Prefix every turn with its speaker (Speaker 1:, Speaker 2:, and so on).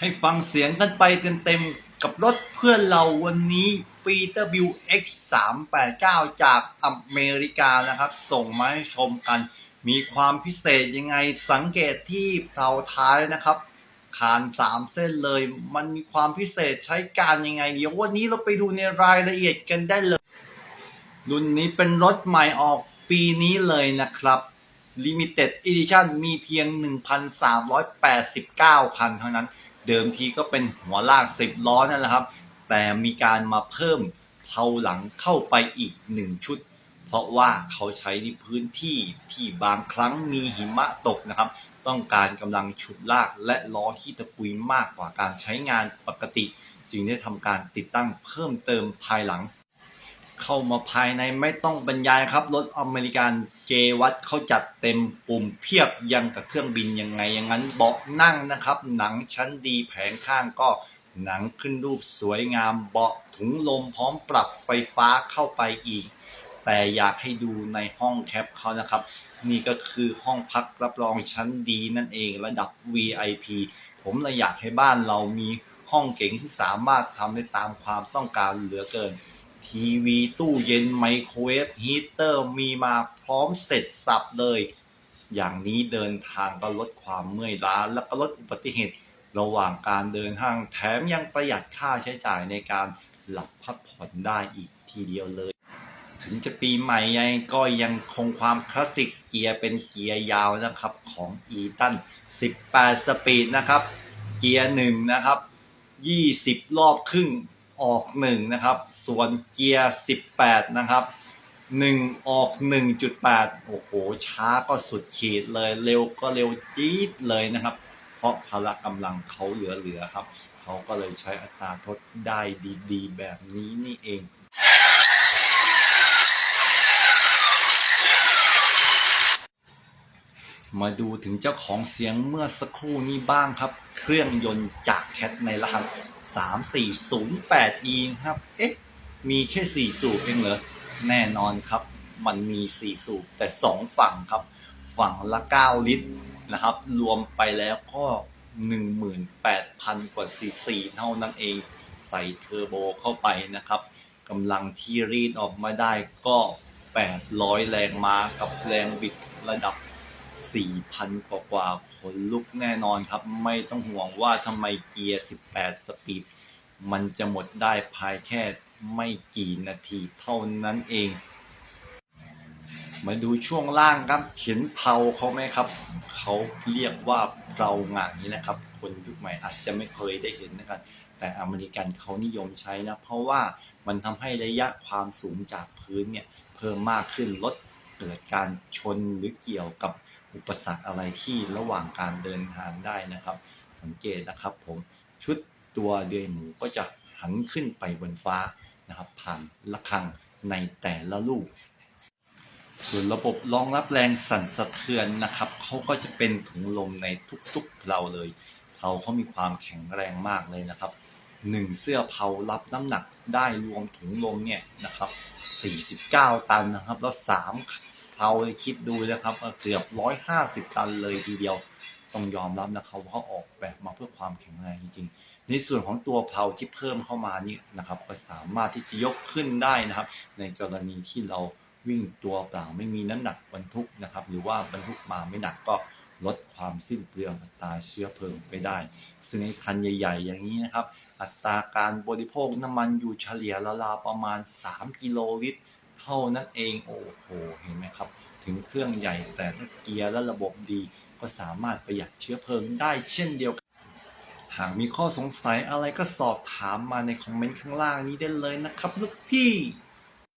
Speaker 1: ให้ฟังเสียงกันไปเต็มๆกับรถเพื่อนเราวันนี้ Peterbilt X 3 8 9จากอเมริกานะครับ ส่งมาให้ชมกัน มีความพิเศษยังไงสังเกตที่เพลาท้ายนะครับคานสามเส้นเลย มันมีความพิเศษใช้การยังไง เดี๋ยววันนี้เราไปดูในรายละเอียดกันได้เลย รุ่นนี้เป็นรถใหม่ออกปีนี้เลยนะครับ Limited Edition มีเพียง 1,389 คันเท่านั้น เดิมทีก็เป็นหัวลาก10ล้อนั่นแหละครับ แต่มีการมาเพิ่มเพลาหลังเข้าไปอีกหนึ่งชุด เพราะว่าเขาใช้ในพื้นที่ที่บางครั้งมีหิมะตกนะครับ ต้องการกำลังฉุดลากและล้อขี้ตะกุยมากกว่าการใช้งานปกติ จึงได้ทำการติดตั้งเพิ่มเติมภายหลัง เข้ามาภายในไม่ต้องบรรยายครับ รถอเมริกันเจวัตเขาจัดเต็มปุ่มเพียบยังกับเครื่องบินยังไงอย่างนั้นเบาะนั่งนะครับ หนังชั้นดีแผงข้างก็หนังขึ้นรูปสวยงามเบาะถุงลมพร้อมปรับไฟฟ้าเข้าไปอีก แต่อยากให้ดูในห้องแคปเขานะครับ นี่ก็คือห้องพักรับรองชั้นดีนั่นเองระดับ VIP ผมเลยอยากให้บ้านเรามีห้องเก๋งที่สามารถทำได้ตามความต้องการเหลือเกิน ทีวีตู้เย็นไมโครเวฟฮีเตอร์มีมาพร้อมเสร็จสับเลย อย่างนี้เดินทางก็ลดความเมื่อยล้า และก็ลดอุบัติเหตุ ระหว่างการเดินทางแถมยังประหยัดค่าใช้จ่ายในการหลับพักผ่อนได้อีกทีเดียวเลย ถึงจะปีใหม่ยังก็ยังคงความคลาสสิกเกียร์เป็นเกียร์ยาวนะครับของ e ตัน 18 สปีดนะครับ เกียร์หนึ่งนะครับ 20 รอบครึ่ง ออกหนึ่งนะครับ ส่วนเกียร์18นะครับ1ออก1.8โอ้โห ช้าก็สุดขีดเลย เร็วก็เร็วจี๊ดเลยนะครับ เพราะพละกำลังเขาเหลือๆครับ เขาก็เลยใช้อัตราทดได้ดีๆ แบบนี้นี่เอง มาดูถึงเจ้าของเสียงเมื่อสักครู่นี้บ้างครับ เครื่องยนต์จากแคทในรหัส 3408E นะครับ เอ๊ะ มีแค่ 4 สูบเองเหรอ แน่นอนครับ มันมี 4 สูบแต่ 2 ฝั่งครับ ฝั่งละ 9 ลิตรนะครับ รวมไปแล้วก็ 18,000 กว่าซีซีเท่านั้นเอง ใส่เทอร์โบเข้าไปนะครับกำลังที่รีดออกมาได้ก็ 800 แรงม้ากับแรงบิดระดับ 4,000 กว่ากว่าขนลุกแน่นอนครับ ไม่ต้องห่วงว่าทำไมเกียร์ 18 สปีด มันจะหมดได้ภายแค่ไม่กี่นาทีเท่านั้นเอง มาดูช่วงล่างครับเขียนเทาเขาไหมครับ เขาเรียกว่าเพาหงายนะครับ คนยุคใหม่อาจจะไม่เคยได้เห็นนะครับแต่อเมริกันเขานิยมใช้นะ เพราะว่ามันทำให้ระยะความสูงจากพื้นเนี่ยเพิ่มมากขึ้นลดเกิดการชนหรือเกี่ยวกับ อุปสรรคอะไรที่ระหว่างการเดินทางได้นะครับ สังเกตนะครับผมชุดตัวเดือยหมูก็จะหันขึ้นไปบนฟ้านะครับ ผ่านระฆังในแต่ละลูก ส่วนระบบรองรับแรงสั่นสะเทือนนะครับเขาก็จะเป็นถุงลมในทุกๆเราเลยเพลาเขามีความแข็งแรงมากเลยนะครับหนึ่งเสื้อเพารับน้ำหนักได้รวมถุงลมเนี่ยนะครับ 49 ตันนะครับ แล้วสาม เพลาเลยคิดดูนะครับเกือบ150ตันเลยทีเดียวต้องยอมรับนะครับว่าเขาออกแบบมาเพื่อความแข็งแรงจริงๆ ในส่วนของตัวเพลาที่เพิ่มเข้ามานี่นะครับ ก็สามารถที่จะยกขึ้นได้นะครับ ในกรณีที่เราวิ่งตัวเปล่าไม่มีน้ำหนักบรรทุกนะครับ หรือว่าบรรทุกมาไม่หนักก็ลดความสิ้นเปลืองอัตราเชื้อเพลิงไปได้ ซึ่งในคันใหญ่ ๆ อย่างนี้นะครับ อัตราการบริโภคน้ำมันอยู่เฉลี่ยราวๆประมาณ 3 กิโลลิตร เท่านั้นเองโอ้โหเห็นไหมครับ ถึงเครื่องใหญ่แต่ถ้าเกียร์และระบบดี ก็สามารถประหยัดเชื้อเพลิงได้เช่นเดียวกันหากมีข้อสงสัยอะไรก็สอบถามมาในคอมเมนต์ข้างล่างนี้ได้เลยนะครับ ลูกพี่